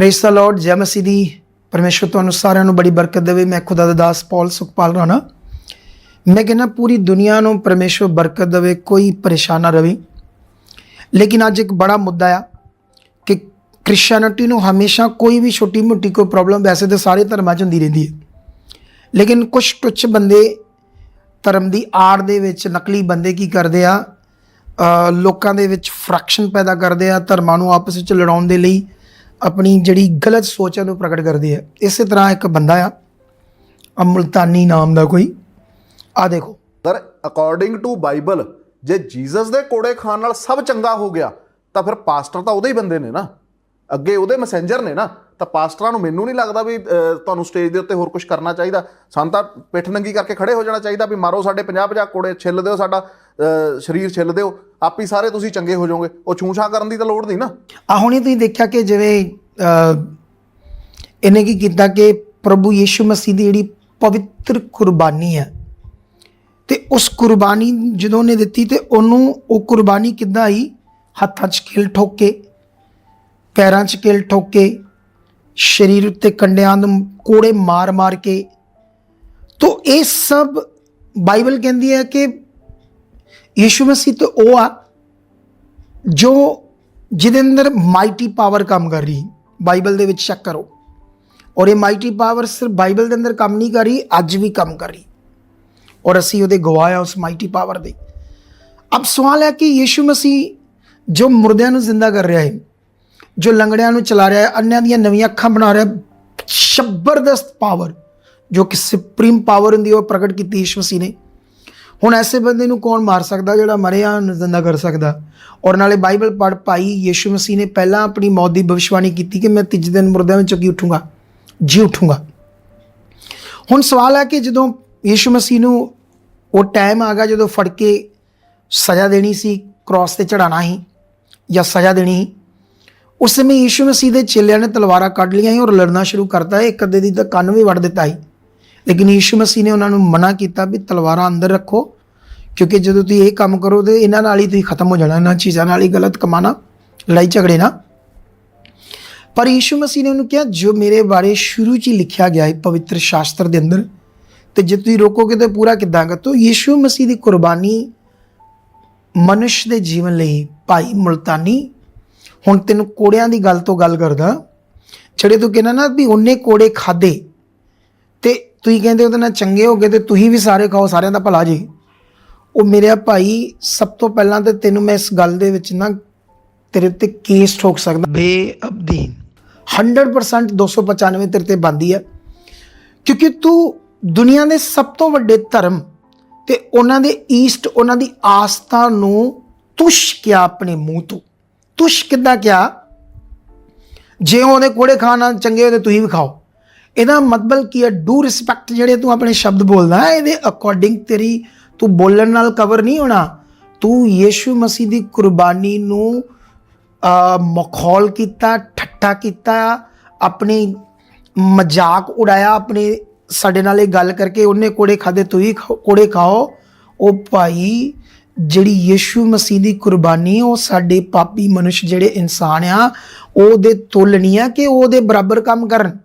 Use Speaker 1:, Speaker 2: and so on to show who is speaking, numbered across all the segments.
Speaker 1: Press ਦਾ Lord ਜੈ ਮਸੀਹ ਦੀ ਪਰਮੇਸ਼ਰ ਤੁਹਾਨੂੰ ਸਾਰਿਆਂ ਨੂੰ ਬੜੀ ਬਰਕਤ ਦੇਵੇ। ਮੈਂ ਖੁਦਾ ਦਾ ਦਾਸ ਪੌਲ ਸੁਖਪਾਲ ਰਾਣਾ। ਮੈਂ ਕਹਿੰਦਾ ਪੂਰੀ ਦੁਨੀਆ ਨੂੰ ਪਰਮੇਸ਼ਰ ਬਰਕਤ ਦੇਵੇ, ਕੋਈ ਪਰੇਸ਼ਾਨ ਨਾ ਰਵੇ। ਲੇਕਿਨ ਅੱਜ ਇੱਕ ਬੜਾ ਮੁੱਦਾ ਆ ਕਿ ਕ੍ਰਿਸਚੀਅਨਿਟੀ ਨੂੰ ਹਮੇਸ਼ਾ ਕੋਈ ਵੀ ਛੋਟੀ ਮੋਟੀ ਕੋਈ ਪ੍ਰੋਬਲਮ ਵੈਸੇ ਤਾਂ ਸਾਰੇ ਧਰਮਾਂ 'ਚ ਹੁੰਦੀ ਰਹਿੰਦੀ ਹੈ। ਲੇਕਿਨ ਕੁਝ ਟੁੱਚ ਬੰਦੇ ਧਰਮ ਦੀ ਆੜ ਦੇ ਵਿੱਚ ਨਕਲੀ ਬੰਦੇ ਕੀ ਕਰਦੇ ਆ? ਲੋਕਾਂ ਦੇ ਵਿੱਚ ਫਰੈਕਸ਼ਨ ਪੈਦਾ ਕਰਦੇ ਆ ਧਰਮਾਂ ਨੂੰ ਆਪਸ ਵਿੱਚ ਲੜਾਉਣ ਦੇ ਲਈ। ਆਪਣੀ ਜਿਹੜੀ ਗਲਤ ਸੋਚਾਂ ਨੂੰ ਪ੍ਰਗਟ ਕਰਦੇ ਆ ਇਸੇ ਤਰ੍ਹਾਂ ਇੱਕ ਬੰਦਾ ਆ, ਅਮਲਤਾਨੀ ਨਾਮ ਦਾ ਕੋਈ। ਆ ਦੇਖੋ।
Speaker 2: ਸਰ ਅਕੋਰਡਿੰਗ ਟੂ ਬਾਈਬਲ ਜੇ ਜੀਸਸ ਦੇ ਕੋੜੇ ਖਾਣ ਨਾਲ ਸਭ ਚੰਗਾ ਹੋ ਗਿਆ, ਤਾਂ ਫਿਰ ਪਾਸਟਰ ਤਾਂ ਉਹਦੇ ਹੀ ਬੰਦੇ ਨੇ ਨਾ। ਅੱਗੇ ਉਹਦੇ ਮੈਸੇਂਜਰ ਨੇ ਨਾ, ਤਾਂ ਪਾਸਟਰਾਂ ਨੂੰ ਮੈਨੂੰ ਨਹੀਂ ਲੱਗਦਾ ਵੀ ਤੁਹਾਨੂੰ ਸਟੇਜ ਦੇ ਉੱਤੇ ਹੋਰ ਕੁਝ ਕਰਨਾ ਚਾਹੀਦਾ। ਸਾਨੂੰ ਤਾਂ ਪਿੱਠ ਨੰਗੀ ਕਰਕੇ ਖੜੇ ਹੋ ਜਾਣਾ ਚਾਹੀਦਾ ਵੀ ਮਾਰੋ ਸਾਡੇ 50 50 ਕੋੜੇ, ਛਿੱਲ ਦਿਓ ਸਾਡਾ ਸਰੀਰ ਛਿੱਲ ਦਿਓ। ਆਪ ਹੀ ਸਾਰੇ ਤੁਸੀਂ ਚੰਗੇ ਹੋ ਜਾਓਗੇ। ਉਹ ਛੂਛਾ ਕਰਨ ਦੀ ਤਾਂ ਲੋੜ ਨਹੀਂ ਨਾ।
Speaker 1: ਆ ਹੁਣੇ ਤੁਸੀਂ ਦੇਖਿਆ ਕਿ ਜਿਵੇਂ ਇਹਨੇ ਕੀ ਕੀਤਾ ਕਿ ਪ੍ਰਭੂ ਯੀਸ਼ੂ ਮਸੀਹ ਦੀ ਜਿਹੜੀ ਪਵਿੱਤਰ ਕੁਰਬਾਨੀ ਹੈ, ਤੇ ਉਸ ਕੁਰਬਾਨੀ ਜਦੋਂ ਉਹਨੇ ਦਿੱਤੀ ਤੇ ਉਹਨੂੰ, ਉਹ ਕੁਰਬਾਨੀ ਕਿੱਦਾਂ ਆਈ? ਹੱਥਾਂ 'ਚ ਖਿਲ ਠੋਕੇ ਪੈਰਾਂ 'ਚ ਕਿਲ ਠੋਕ ਕੇ ਸਰੀਰ ਉੱਤੇ ਕੰਡਿਆਂ ਨੂੰ ਕੋੜੇ ਮਾਰ-ਮਾਰ ਕੇ। ਤੋ ਇਹ ਸਭ ਬਾਈਬਲ ਕਹਿੰਦੀ ਹੈ ਕਿ ਯੀਸ਼ੂ ਮਸੀਹ ਤੇ ਉਹ ਆ ਜੋ ਜਿਹਦੇ ਅੰਦਰ ਮਾਈਟੀ ਪਾਵਰ ਕੰਮ ਕਰ ਰਹੀ, ਬਾਈਬਲ ਦੇ ਵਿੱਚ ਚੈੱਕ ਕਰੋ। ਔਰ ਇਹ ਮਾਈਟੀ ਪਾਵਰ ਸਿਰਫ ਬਾਈਬਲ ਦੇ ਅੰਦਰ ਕੰਮ ਨਹੀਂ ਕਰ ਰਹੀ, ਅੱਜ ਵੀ ਕੰਮ ਕਰ ਰਹੀ। ਔਰ ਅਸੀਂ ਉਹਦੇ ਗਵਾਹ ਆ ਉਸ ਮਾਈਟੀ ਪਾਵਰ ਦੇ। ਅਬ ਸਵਾਲ ਹੈ ਕਿ ਯੀਸ਼ੂ ਮਸੀਹ ਜੋ ਮੁਰਦਿਆਂ ਨੂੰ ਜ਼ਿੰਦਾ ਕਰ ਰਿਹਾ ਹੈ ਜੋ ਲੰਗੜਿਆਂ ਨੂੰ ਚਲਾ ਰਿਹਾ ਹੈ, ਅੰਨਿਆਂ ਦੀਆਂ ਨਵੀਆਂ ਅੱਖਾਂ ਬਣਾ ਰਿਹਾ ਹੈ। ਜ਼ਬਰਦਸਤ ਪਾਵਰ, ਜੋ ਕਿ ਸੁਪਰੀਮ ਪਾਵਰ ਹੁੰਦੀ ਉਹ ਪ੍ਰਗਟ ਕੀਤੀ ਯੀਸ਼ੂ ਮਸੀਹ ਨੇ। ਹੁਣ ਐਸੇ ਬੰਦੇ ਨੂੰ ਕੌਣ ਮਾਰ ਸਕਦਾ, ਜਿਹੜਾ ਮਰਿਆ ਨੂੰ ਜ਼ਿੰਦਾ ਕਰ ਸਕਦਾ? ਔਰ ਨਾਲੇ ਬਾਈਬਲ ਪੜ੍ਹ ਪਾਈ ਯੀਸ਼ੂ ਮਸੀਹ ਨੇ ਪਹਿਲਾਂ ਆਪਣੀ ਮੌਤ ਦੀ ਭਵਿਸ਼ਵਾਣੀ ਕੀਤੀ ਕਿ ਮੈਂ ਤੀਜੇ ਦਿਨ ਮੁਰਦਿਆਂ ਵਿੱਚੋਂ ਕੀ ਉੱਠੂੰਗਾ, ਜੀ ਉੱਠੂੰਗਾ। ਹੁਣ ਸਵਾਲ ਹੈ ਕਿ ਜਦੋਂ ਯੀਸ਼ੂ ਮਸੀਹ ਨੂੰ ਉਹ ਟਾਈਮ ਆ ਗਿਆ, ਜਦੋਂ ਫੜ ਕੇ ਸਜ਼ਾ ਦੇਣੀ ਸੀ ਕ੍ਰਾਸ ਤੇ ਚੜਾਣਾ ਸੀ ਜਾਂ ਸਜ਼ਾ ਦੇਣੀ ਸੀ ਉਸ ਸਮੇਂ ਯੀਸ਼ੂ ਮਸੀਹ ਦੇ ਚੇਲਿਆਂ ਨੇ ਤਲਵਾਰਾਂ ਕੱਢ ਲਈਆਂ ਸੀ ਔਰ ਲੜਨਾ ਸ਼ੁਰੂ ਕਰਤਾ ਇੱਕ ਅੱਧੇ ਦੀ ਤਾਂ ਕੰਨ ਵੀ ਵੱਢ ਦਿੱਤਾ ਸੀ। ਲੇਕਿਨ ਯੀਸ਼ੂ ਮਸੀਹ ਨੇ ਉਹਨਾਂ ਨੂੰ ਮਨਾ ਕੀਤਾ ਵੀ ਤਲਵਾਰਾਂ ਅੰਦਰ ਰੱਖੋ, ਕਿਉਂਕਿ ਜਦੋਂ ਤੁਸੀਂ ਇਹ ਕੰਮ ਕਰੋ ਤੇ ਇਹਨਾਂ ਨਾਲ ਹੀ ਤੁਸੀਂ ਖਤਮ ਹੋ ਜਾਣਾ, ਇਹਨਾਂ ਚੀਜ਼ਾਂ ਨਾਲ ਹੀ ਗਲਤ ਕਮਾਣਾ, ਲੜਾਈ ਝਗੜੇ ਨਾ। ਪਰ ਯੀਸ਼ੂ ਮਸੀਹ ਨੇ ਉਹਨੂੰ ਕਿਹਾ, ਜੋ ਮੇਰੇ ਬਾਰੇ ਸ਼ੁਰੂ 'ਚ ਹੀ ਲਿਖਿਆ ਗਿਆ ਹੈ ਪਵਿੱਤਰ ਸ਼ਾਸਤਰ ਦੇ ਅੰਦਰ, ਤੇ ਜੇ ਤੁਸੀਂ ਰੋਕੋਗੇ ਤਾਂ ਪੂਰਾ ਕਿੱਦਾਂ ਕਰ ਤੋ ਯੀਸ਼ੂ ਮਸੀਹ ਦੀ ਕੁਰਬਾਨੀ ਮਨੁੱਖ ਦੇ ਜੀਵਨ ਲਈ ਭਾਈ ਮੁਲਤਾਨੀ ਹੁਣ ਤੈਨੂੰ ਕੋੜਿਆਂ ਦੀ ਗੱਲ ਤੋਂ ਗੱਲ ਕਰਦਾ ਜਿਹੜੇ ਤੂੰ ਕਹਿੰਦਾ ਨਾ ਵੀ ਉਹਨੇ ਕੋੜੇ ਖਾਦੇ ਤੇ ਤੁਸੀਂ ਕਹਿੰਦੇ ਉਹਦੇ ਨਾਲ ਚੰਗੇ ਹੋ ਗਏ ਤੇ ਤੁਸੀਂ ਵੀ ਸਾਰੇ ਖਾਓ ਸਾਰਿਆਂ ਦਾ ਭਲਾ ਜੀ। ਉਹ ਮੇਰੇ ਭਾਈ ਸਭ ਤੋਂ ਪਹਿਲਾਂ ਤੇ ਤੈਨੂੰ ਮੈਂ ਇਸ ਗੱਲ ਦੇ ਵਿੱਚ ਨਾ ਤੇਰੇ ਉੱਤੇ ਕੇਸ ਠੋਕ ਸਕਦਾ। ਬੇਅਬਦੀ 100% 295 ਤੇਰੇ ਤੇ ਬੰਦੀ ਹੈ ਕਿਉਂਕਿ ਤੂੰ ਦੁਨੀਆ ਦੇ ਸਭ ਤੋਂ ਵੱਡੇ ਧਰਮ ਤੇ ਉਹਨਾਂ ਦੇ ਈਸਟ ਉਹਨਾਂ ਦੀ ਆਸਥਾ ਨੂੰ ਤੁਸ਼ ਕਿਆ ਆਪਣੇ ਮੂੰਹ ਤੋਂ। ਤੁਸ਼ ਕਿੱਦਾਂ ਕਿਹਾ? ਜੇ ਉਹਦੇ ਕੋੜੇ ਖਾਣਾ ਚੰਗੇ ਹੋਏ ਤੁਸੀਂ ਵੀ ਖਾਓ। ਇਹਦਾ ਮਤਲਬ ਕੀ ਹੈ? ਡੂ ਰਿਸਪੈਕਟ ਜਿਹੜੇ ਤੂੰ ਆਪਣੇ ਸ਼ਬਦ ਬੋਲਦਾ ਹੈ, ਇਹਦੇ ਅਕੋਰਡਿੰਗ ਤੇਰੀ ਤੂੰ ਬੋਲਣ ਨਾਲ ਕਵਰ ਨਹੀਂ ਹੋਣਾ। ਤੂੰ ਯੀਸ਼ੂ ਮਸੀਹ ਦੀ ਕੁਰਬਾਨੀ ਨੂੰ ਮਖੌਲ ਕੀਤਾ, ਠੱਠਾ ਕੀਤਾ, ਆਪਣੀ ਮਜ਼ਾਕ ਉਡਾਇਆ, ਆਪਣੇ ਸਾਡੇ ਨਾਲ ਇਹ ਗੱਲ ਕਰਕੇ ਉਹਨੇ ਕੋੜੇ ਖਾਦੇ ਤੂੰ ਹੀ ਖਾਓ- ਕੋੜੇ ਖਾਓ। ਉਹ ਭਾਈ ਜਿਹੜੀ ਯੀਸ਼ੂ ਮਸੀਹ ਦੀ ਕੁਰਬਾਨੀ, ਉਹ ਸਾਡੇ ਪਾਪੀ ਮਨੁੱਖ ਜਿਹੜੇ ਇਨਸਾਨ ਆ, ਉਹਦੇ ਤੁਲ ਨਹੀਂ ਆ ਕਿ ਉਹ ਉਹਦੇ ਬਰਾਬਰ ਕੰਮ ਕਰਨ।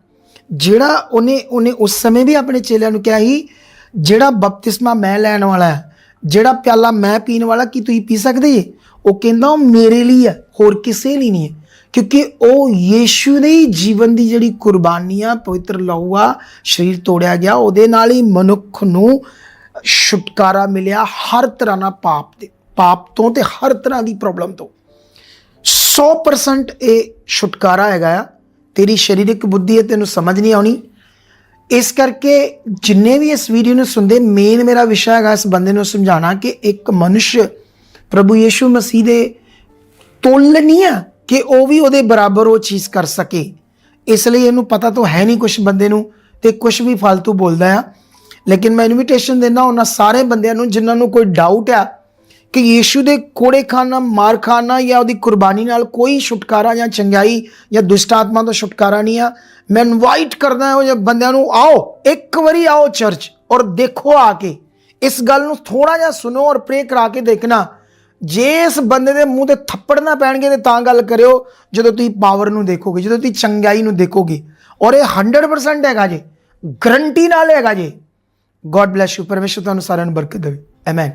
Speaker 1: ਜਿਹੜਾ ਉਹਨੇ ਉਹਨੇ ਉਸ ਸਮੇਂ ਵੀ ਆਪਣੇ ਚੇਲਿਆਂ ਨੂੰ ਕਿਹਾ ਸੀ, ਜਿਹੜਾ ਬਪਤਿਸਮਾ ਮੈਂ ਲੈਣ ਵਾਲਾ ਹੈ, ਜਿਹੜਾ ਪਿਆਲਾ ਮੈਂ ਪੀਣ ਵਾਲਾ, ਕੀ ਤੁਸੀਂ ਪੀ ਸਕਦੇ ਜੇ? ਉਹ ਕਹਿੰਦਾ ਉਹ ਮੇਰੇ ਲਈ ਹੈ, ਹੋਰ ਕਿਸੇ ਲਈ ਨਹੀਂ ਹੈ। ਕਿਉਂਕਿ ਉਹ ਯੀਸ਼ੂ ਦੇ ਹੀ ਜੀਵਨ ਦੀ ਜਿਹੜੀ ਕੁਰਬਾਨੀ ਆ, ਪਵਿੱਤਰ ਲਹੂ ਆ, ਸਰੀਰ ਤੋੜਿਆ ਗਿਆ, ਉਹਦੇ ਨਾਲ ਹੀ ਮਨੁੱਖ ਨੂੰ ਛੁਟਕਾਰਾ ਮਿਲਿਆ ਹਰ ਤਰ੍ਹਾਂ ਦਾ ਪਾਪ ਦੇ ਪਾਪ ਤੋਂ ਤੇ ਹਰ ਤਰ੍ਹਾਂ ਦੀ ਪ੍ਰੋਬਲਮ ਤੋਂ। 100% ਇਹ ਛੁਟਕਾਰਾ ਹੈਗਾ ਆ। ਤੇਰੀ ਸਰੀਰਕ ਬੁੱਧੀ ਹੈ, ਤੈਨੂੰ ਸਮਝ ਨਹੀਂ ਆਉਣੀ। ਇਸ ਕਰਕੇ ਜਿੰਨੇ ਵੀ ਇਸ ਵੀਡੀਓ ਨੂੰ ਸੁਣਦੇ ਮੇਨ ਮੇਰਾ ਵਿਸ਼ਾ ਹੈਗਾ ਇਸ ਬੰਦੇ ਨੂੰ ਸਮਝਾਉਣਾ ਕਿ ਇੱਕ ਮਨੁਸ਼ ਪ੍ਰਭੂ ਯੀਸ਼ੂ ਮਸੀਹ ਦੇ ਤੁਲ ਨਹੀਂ ਆ ਕਿ ਉਹ ਵੀ ਉਹਦੇ ਬਰਾਬਰ ਉਹ ਚੀਜ਼ ਕਰ ਸਕੇ। ਇਸ ਲਈ ਇਹਨੂੰ ਪਤਾ ਤਾਂ ਹੈ ਨਹੀਂ ਕੁਝ ਬੰਦੇ ਨੂੰ ਤੇ ਕੁਝ ਵੀ ਫालतू ਬੋਲਦਾ ਆ। ਲੇਕਿਨ ਮੈਂ ਇਨਵੀਟੇਸ਼ਨ ਦੇਣਾ ਉਹਨਾਂ ਸਾਰੇ ਬੰਦਿਆਂ ਨੂੰ ਜਿਨ੍ਹਾਂ ਨੂੰ ਕੋਈ ਡਾਊਟ ਆ ਕਿ ਯੀਸ਼ੂ ਦੇ ਕੋੜੇ ਖਾਨਾ ਮਾਰ ਖਾਨਾ ਜਾਂ ਉਹਦੀ ਕੁਰਬਾਨੀ ਨਾਲ ਕੋਈ ਛੁਟਕਾਰਾ ਜਾਂ ਚੰਗਾਈ ਜਾਂ ਦੁਸ਼ਟ ਆਤਮਾ ਤੋਂ ਛੁਟਕਾਰਾ ਨਹੀਂ ਆ। ਮੈਂ ਇਨਵਾਈਟ ਕਰਦਾ ਹਾਂ ਉਹ ਬੰਦਿਆਂ ਨੂੰ, ਆਓ, ਇੱਕ ਵਾਰੀ ਆਓ ਚਰਚ ਔਰ ਦੇਖੋ ਆ ਕੇ। ਇਸ ਗੱਲ ਨੂੰ ਥੋੜਾ ਜਿਹਾ ਸੁਣੋ ਔਰ ਪ੍ਰੇ ਕਰਾ ਕੇ ਦੇਖਣਾ। ਜੇ ਇਸ ਬੰਦੇ ਦੇ ਮੂੰਹ ਤੇ ਥੱਪੜ ਨਾ ਪੈਣਗੇ ਤੇ ਤਾਂ ਗੱਲ ਕਰਿਓ ਜਦੋਂ ਤੁਸੀਂ ਪਾਵਰ ਨੂੰ ਦੇਖੋਗੇ, ਜਦੋਂ ਤੁਸੀਂ ਚੰਗਾਈ ਨੂੰ ਦੇਖੋਗੇ। ਔਰ ਇਹ 100% ਹੈਗਾ ਜੇ। ਗਰੰਟੀ ਨਾਲ ਹੈਗਾ ਜੇ। ਗੋਡ ਬlesਸ ਯੂ ਪਰਮੇਸ਼ਰ ਤੁਹਾਨੂੰ ਸਾਰਿਆਂ ਨੂੰ ਬਰਕਤ ਦੇਵੇ। ਆਮੇਨ